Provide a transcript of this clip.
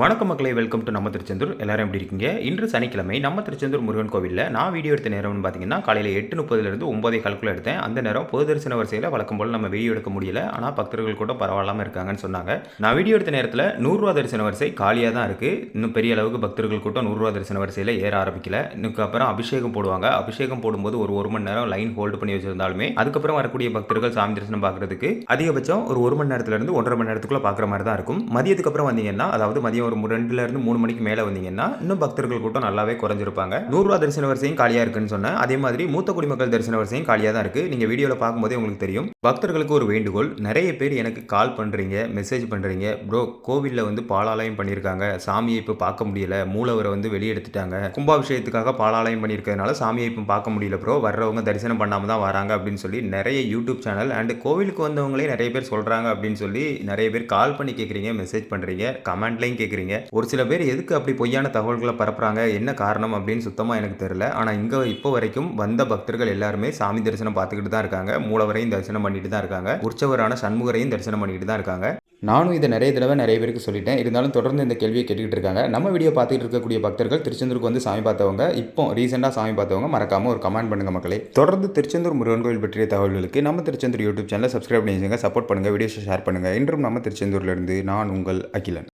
வணக்கம் மக்களை welcome to நம்ம திருச்செந்தூர். எல்லாரும் எப்படி இருக்கீங்க? இன்று சனிக்கிழமை நம்ம திருச்செந்தூர் முருகன் கோவிலில் நான் வீடியோ எடுத்த நேரம்னு பார்த்தீங்கன்னா காலையில் எட்டு முப்பதுலேருந்து ஒம்பதே கால்குள்ள எடுத்தேன். அந்த நேரம் பொது தரிசன வரிசையில் வழக்கம் போல் நம்ம வீடியோ எடுக்க முடியல. ஆனால் பக்தர்கள் கூட பரவாயில்லாமல் இருக்காங்கன்னு சொன்னாங்க. நான் வீடியோ எடுத்த நேரத்தில் நூறுரூவா தரிசன வரிசை காலியாக தான் இருக்குது இன்னும் பெரிய அளவுக்கு பக்தர்கள் கூட்டம் நூறுரூவா தரிசன வரிசையில் ஏற ஆரம்பிக்கல. இதுக்கு அப்புறம் அபிஷேகம் போடுவாங்க. அபிஷேகம் போடும்போது ஒரு ஒரு மணி நேரம் லைன் ஹோல்டு பண்ணி வச்சிருந்தாலுமே அதுக்கப்புறம் வரக்கூடிய பக்தர்கள் சாமி தரிசனம் பார்க்குறதுக்கு அதிகபட்சம் ஒரு ஒரு மணி நேரத்துலேருந்து ஒன்றரை மணி நேரத்துக்குள்ளே பார்க்குற மாதிரி தான் இருக்கும். மதியத்துக்கு அப்புறம் வந்தீங்கன்னா அதாவது மதியம் ஒரு மு- ரெண்டுல இருந்து மூணு மணிக்கு மேலே வந்தீங்கன்னா இன்னும் பக்தர்கள் கூட்டம் நல்லாவே குறைஞ்சிருப்பாங்க. நூறுரூவா தரிசன வரிசையும் காலியாக இருக்குன்னு சொன்னேன். அதே மாதிரி மூத்த குடிமக்கள் தரிசன வரிசையும் காலியாக தான் இருக்குது நீங்கள் வீடியோவில் பார்க்கும்போதே உங்களுக்கு தெரியும். பக்தர்களுக்கு ஒரு வேண்டுகோள். நிறைய பேர் எனக்கு கால் பண்ணுறீங்க மெசேஜ் பண்ணுறீங்க ப்ரோ கோவிலில் வந்து பாலாலயம் பண்ணியிருக்காங்க. சாமியை இப்போ பார்க்க முடியல. மூலவரை வந்து வெளியெடுத்துட்டாங்க. கும்பாபிஷேகத்துக்காக பாலாலயம் பண்ணியிருக்கிறதுனால சாமியை இப்போ பார்க்க முடியல ப்ரோ. வர்றவங்க தரிசனம் பண்ணாமல் தான் வராங்க அப்படின்னு சொல்லி நிறைய யூடியூப் சேனல் அண்ட் கோவிலுக்கு வந்தவங்களே நிறைய பேர் சொல்கிறாங்க அப்படின்னு சொல்லி நிறைய பேர் கால் பண்ணி கேட்குறீங்க மெசேஜ் பண்ணுறீங்க கமெண்ட்லையும் கேட்குறீங்க ஒரு சில பேர் எதுக்கு அப்படி பொய்யான தகவல்களை பரப்புறாங்க? என்ன காரணம் அப்படின்னு சுத்தமாக எனக்கு தெரியல. ஆனால் இங்கே இப்போ வரைக்கும் வந்த பக்தர்கள் எல்லாருமே சாமி தரிசனம் பார்த்துக்கிட்டு தான் இருக்காங்க. மூலவரையும் தரிசனம் பண்ணிட்டு தான் இருக்காங்க. உற்சவரான சண்முகரையும் தரிசனம் பண்ணிட்டு தான் இருக்காங்க. நானும் இதை நிறைய தடவை நிறைய பேருக்கு சொல்லிட்டேன். இருந்தாலும் தொடர்ந்து இந்த கேள்வியை கேட்டுக்கிட்டு இருக்காங்க. நம்ம வீடியோ பார்த்துட்டு இருக்கக்கூடிய பக்தர்கள் திருச்செந்தூருக்கு வந்து சாமி பார்த்தவங்க இப்போ ரீசெண்டாக சாமி பார்த்தவங்க மறக்காம ஒரு கமெண்ட் பண்ணுங்க மக்களே. தொடர்ந்து திருச்செந்தூர் முருகன் கோயில் பற்றிய தகவல்களுக்கு நம்ம திருச்செந்தூர் யூடியூப் சேனலை சப்ஸ்கிரைப் பண்ணி சப்போர்ட் பண்ணுங்க வீடியோஸை ஷேர் பண்ணுங்க. இன்றும் நம்ம திருச்செந்தூர்ல இருந்து நான் உங்கள் அகிலன்.